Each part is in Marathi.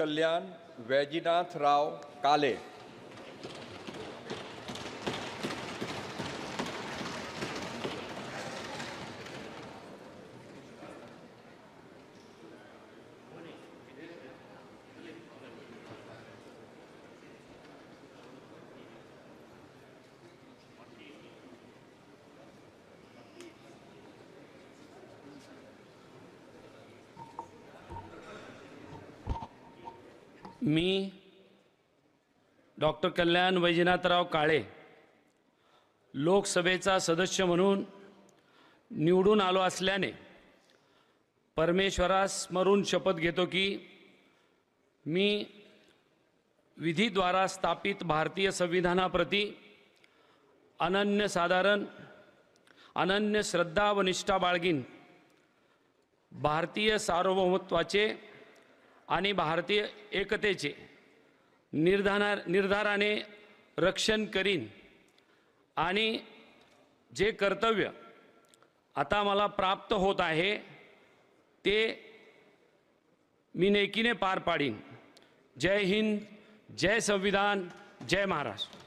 कल्याण वैजनाथराव काले। मी डॉक्टर कल्याण वैजनाथराव काळे लोकसभेचा सदस्य म्हणून निवडून आलो असल्याने परमेश्वरास स्मरून शपथ घेतो की मी विधीद्वारा स्थापित भारतीय संविधानाप्रती अनन्यसाधारण अनन्य श्रद्धा व निष्ठा बाळगीन भारतीय सार्वभौमत्वाचे आणि भारतीय एकतेचे निर्धारा निर्धाराने रक्षण करीन. आणि जे कर्तव्य आता मला प्राप्त होत आहे ते मी नेकीने पार पाडीन. जय हिंद जय संविधान जय महाराष्ट्र.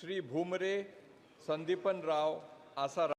श्री भूमरे संदीपनराव आसाराम.